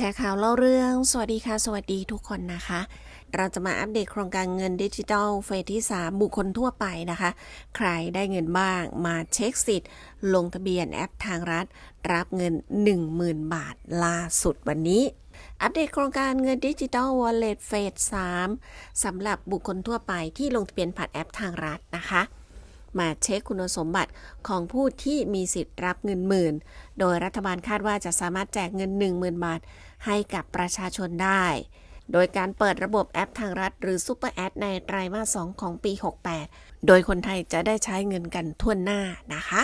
ชร์ข่าวเล่าเรื่อง สวัสดีค่ะ สวัสดีทุกคนนะคะ เราจะมาอัปเดตโครงการเงินดิจิทัลเฟสที่ 3 บุคคลทั่วไปนะคะ ใครได้เงินบ้างมาเช็คสิทธิ์ ลงทะเบียนแอปทางรัฐ รับเงิน 10,000 บาทล่าสุดวันนี้ อัปเดตโครงการเงินดิจิทัลวอลเล็ตเฟส3สำหรับบุคคลทั่วไปที่ลงทะเบียนผ่านแอปทางรัฐ มาเช็คคุณสมบัติของผู้ที่มีสิทธิ์รับเงินหมื่น โดยรัฐบาลคาดว่าจะสามารถแจกเงิน 10,000 บาท ให้กับประชาชนได้ โดยการเปิดระบบแอปทางรัฐ หรือซูเปอร์แอดในไตรมาส 2 ของปี 68 โดยคนไทยจะได้ใช้เงินกันทั่วหน้านะคะ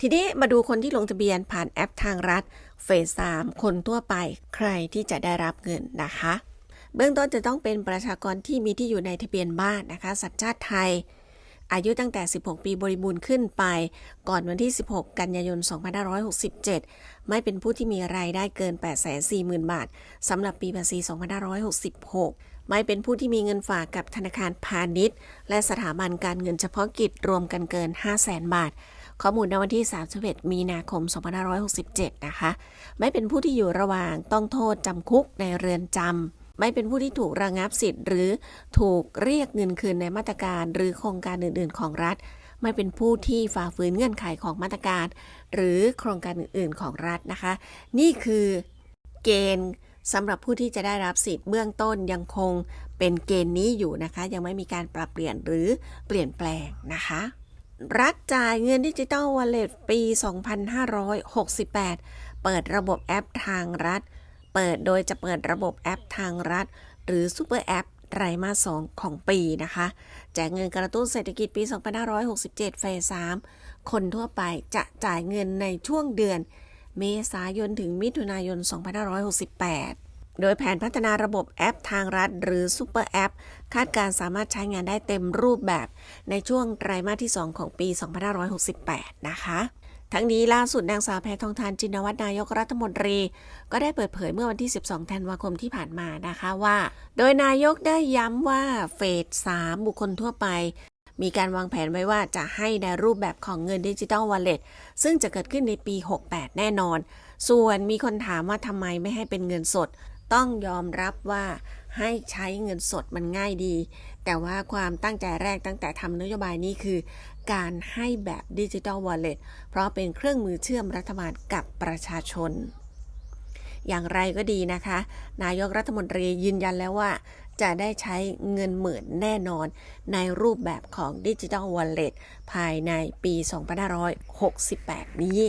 ทีนี้มาดูคนที่ลงทะเบียนผ่านแอปทางรัฐเฟส 3 คนทั่วไป ใครที่จะได้รับเงินนะคะเบื้องต้นจะต้องเป็นประชากรที่มีที่อยู่ในทะเบียนบ้านนะคะ สัญชาติไทย อายุตั้งแต่ 16 ปีบริบูรณ์ขึ้นไป ก่อนวันที่ 16 กันยายน 2567 ไม่เป็นผู้ที่มีรายได้เกิน 840,000 บาทสำหรับปีภาษี 2566 ไม่เป็นผู้ที่มีเงินฝากกับธนาคารพาณิชย์ และสถาบันการเงินเฉพาะกิจรวมกันเกิน 500,000 บาทข้อมูลในวันที่ 31 มีนาคม 2567 นะคะ ไม่เป็นผู้ที่อยู่ระหว่างต้องโทษจำคุกในเรือนจำ ไม่เป็นผู้ที่ถูกระงับสิทธิ์ หรือถูกเรียกเงินคืนในมาตรการ หรือโครงการอื่น ๆ ของรัฐ ไม่เป็นผู้ที่ฝ่าฝืนเงื่อนไขของมาตรการ หรือโครงการอื่น ๆ ของรัฐนะคะ นี่คือเกณฑ์สำหรับผู้ที่จะได้รับสิทธิ์เบื้องต้นยังคงเป็นเกณฑ์นี้อยู่นะคะ ยังไม่มีการปรับเปลี่ยนหรือเปลี่ยนแปลงนะคะ รัฐจ่ายเงินดิจิตอลวอลเล็ตปี 2568 เปิดระบบแอปทางรัฐ เปิดโดยจะเปิดระบบแอปทางรัฐ หรือซูเปอร์แอปไตรมาส 2 ของปีนะคะ แจกเงินกระตุ้นเศรษฐกิจปี 2567 เฟส3คนทั่วไปจะจ่ายเงินในช่วงเดือน เมษายนถึงมิถุนายน 2568 โดยแผนพัฒนาระบบแอปทางรัฐ หรือซูเปอร์แอป คาดการสามารถใช้งานได้เต็มรูปแบบในช่วงไตรมาสที่ 2 ของปี 2568 นะคะ ทั้งนี้ล่าสุดนางสาวแพทองทานจินวัฒนายกรัฐมนตรี ก็ได้เปิดเผยเมื่อวันที่ 12 ธันวาคมที่ผ่านมานะคะว่า โดยนายกได้ย้ำว่าเฟส 3 บุคคลทั่วไป มีการวางแผนไว้ว่าจะให้ในรูปแบบของเงินดิจิ t a ลวอลเล็ตซึ่งจะเกิดขึ้นในปี 68 แน่นอน ส่วนมีคนถามว่าทำไมไม่ให้เป็นเงินสด ต้องยอมรับว่าให้ใช้เงินสดมันง่ายดี แต่ว่าความตั้งใจแรกตั้งแต่ทำนโยบายนี้คือ การให้แบบดิจิ t a ลวอลเล็ตเพราะเป็นเครื่องมือเชื่อมรัฐบาลกับประชาชน อย่างไรก็ดีนะคะ นายกรัฐมนตรียืนยันแล้วว่า จะได้ใช้เงินหมื่นแน่นอน ในรูปแบบของดิจิ t a ลวอลเล็ตภายในปี 2568 นี้